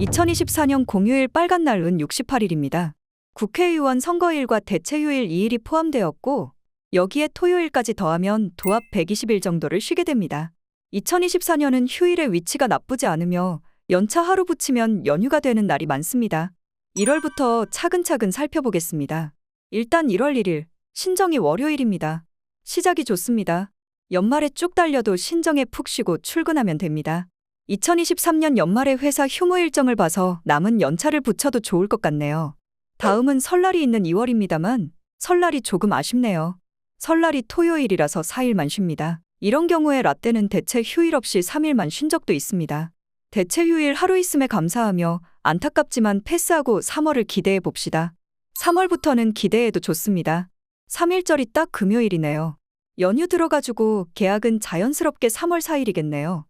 2024년 공휴일 빨간 날은 68일입니다. 국회의원 선거일과 대체휴일 2일이 포함되었고 여기에 토요일까지 더하면 도합 120일 정도를 쉬게 됩니다. 2024년은 휴일의 위치가 나쁘지 않으며 연차 하루 붙이면 연휴가 되는 날이 많습니다. 1월부터 차근차근 살펴보겠습니다. 일단 1월 1일 신정이 월요일입니다. 시작이 좋습니다. 연말에 쭉 달려도 신정에 푹 쉬고 출근하면 됩니다. 2023년 연말에 회사 휴무 일정을 봐서 남은 연차를 붙여도 좋을 것 같네요. 다음은 설날이 있는 2월입니다만 설날이 조금 아쉽네요. 설날이 토요일이라서 4일만 쉽니다. 이런 경우에 라떼는 대체 휴일 없이 3일만 쉰 적도 있습니다. 대체 휴일 하루 있음에 감사하며 안타깝지만 패스하고 3월을 기대해 봅시다. 3월부터는 기대해도 좋습니다. 3일절이 딱 금요일이네요. 연휴 들어가지고 계약은 자연스럽게 3월 4일이겠네요.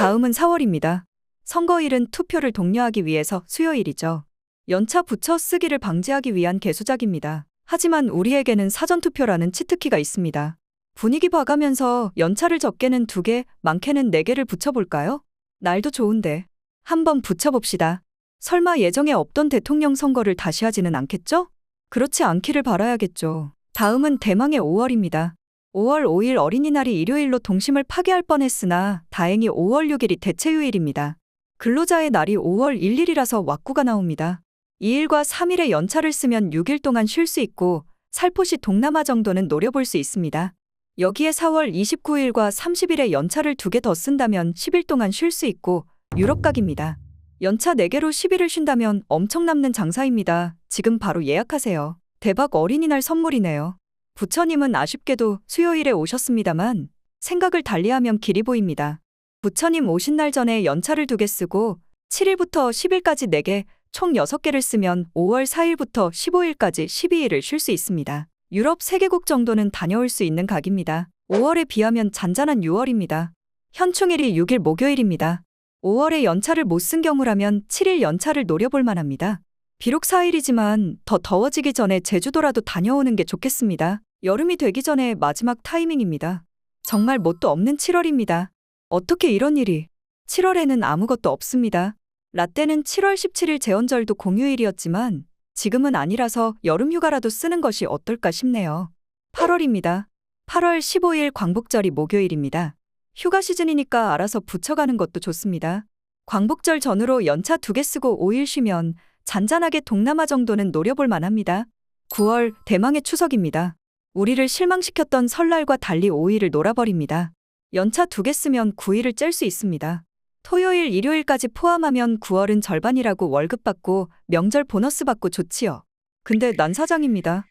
다음은 4월입니다. 선거일은 투표를 독려하기 위해서 수요일이죠. 연차 붙여 쓰기를 방지하기 위한 개수작입니다. 하지만 우리에게는 사전투표라는 치트키가 있습니다. 분위기 봐가면서 연차를 적게는 2개, 많게는 4개를 붙여볼까요? 날도 좋은데. 한번 붙여봅시다. 설마 예정에 없던 대통령 선거를 다시 하지는 않겠죠? 그렇지 않기를 바라야겠죠. 다음은 대망의 5월입니다. 5월 5일 어린이날이 일요일로 동심을 파괴할 뻔했으나 다행히 5월 6일이 대체휴일입니다. 근로자의 날이 5월 1일이라서 왁구가 나옵니다. 2일과 3일의 연차를 쓰면 6일 동안 쉴 수 있고 살포시 동남아 정도는 노려볼 수 있습니다. 여기에 4월 29일과 30일의 연차를 2개 더 쓴다면 10일 동안 쉴 수 있고 유럽 각입니다. 연차 4개로 10일을 쉰다면 엄청 남는 장사입니다. 지금 바로 예약하세요. 대박 어린이날 선물이네요. 부처님은 아쉽게도 수요일에 오셨습니다만 생각을 달리하면 길이 보입니다. 부처님 오신 날 전에 연차를 2개 쓰고 7일부터 10일까지 4개, 총 6개를 쓰면 5월 4일부터 15일까지 12일을 쉴 수 있습니다. 유럽 3개국 정도는 다녀올 수 있는 각입니다. 5월에 비하면 잔잔한 6월입니다. 현충일이 6일 목요일입니다. 5월에 연차를 못 쓴 경우라면 7일 연차를 노려볼 만합니다. 비록 4일이지만 더 더워지기 전에 제주도라도 다녀오는 게 좋겠습니다. 여름이 되기 전에 마지막 타이밍입니다. 정말 뭣도 없는 7월입니다. 어떻게 이런 일이? 7월에는 아무것도 없습니다. 라떼는 7월 17일 재원절도 공휴일이었지만 지금은 아니라서 여름 휴가라도 쓰는 것이 어떨까 싶네요. 8월입니다. 8월 15일 광복절이 목요일입니다. 휴가 시즌이니까 알아서 붙여가는 것도 좋습니다. 광복절 전후로 연차 2개 쓰고 5일 쉬면 잔잔하게 동남아 정도는 노려볼 만합니다. 9월 대망의 추석입니다. 우리를 실망시켰던 설날과 달리 5일을 놀아버립니다. 연차 2개 쓰면 9일을 짤 수 있습니다. 토요일, 일요일까지 포함하면 9월은 절반이라고 월급 받고 명절 보너스 받고 좋지요. 근데 난 사장입니다.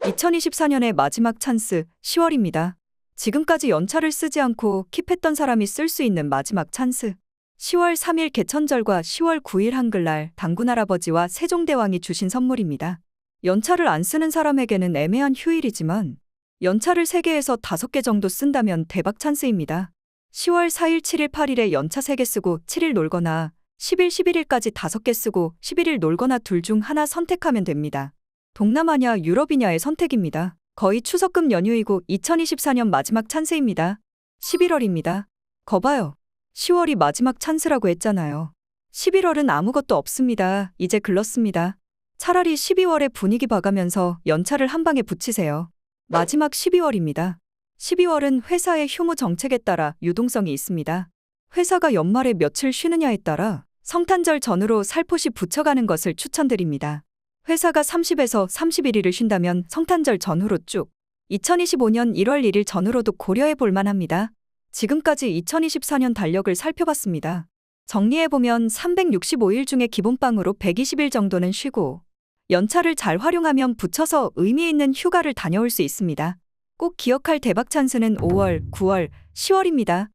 2024년의 마지막 찬스 10월입니다. 지금까지 연차를 쓰지 않고 킵했던 사람이 쓸 수 있는 마지막 찬스. 10월 3일 개천절과 10월 9일 한글날 당군 할아버지와 세종대왕이 주신 선물입니다. 연차를 안 쓰는 사람에게는 애매한 휴일이지만 연차를 3개에서 5개 정도 쓴다면 대박 찬스입니다. 10월 4일, 7일, 8일에 연차 3개 쓰고 7일 놀거나 10일, 11일까지 5개 쓰고 11일 놀거나 둘 중 하나 선택하면 됩니다. 동남아냐 유럽이냐의 선택입니다. 거의 추석금 연휴이고 2024년 마지막 찬스입니다. 11월입니다. 거봐요. 10월이 마지막 찬스라고 했잖아요. 11월은 아무것도 없습니다. 이제 글렀습니다. 차라리 12월에 분위기 봐가면서 연차를 한 방에 붙이세요. 마지막 12월입니다. 12월은 회사의 휴무 정책에 따라 유동성이 있습니다. 회사가 연말에 며칠 쉬느냐에 따라 성탄절 전후로 살포시 붙여가는 것을 추천드립니다. 회사가 30에서 31일을 쉰다면 성탄절 전후로 쭉 2025년 1월 1일 전후로도 고려해 볼 만합니다. 지금까지 2024년 달력을 살펴봤습니다. 정리해보면 365일 중에 기본빵으로 120일 정도는 쉬고 연차를 잘 활용하면 붙여서 의미 있는 휴가를 다녀올 수 있습니다. 꼭 기억할 대박 찬스는 5월, 9월, 10월입니다.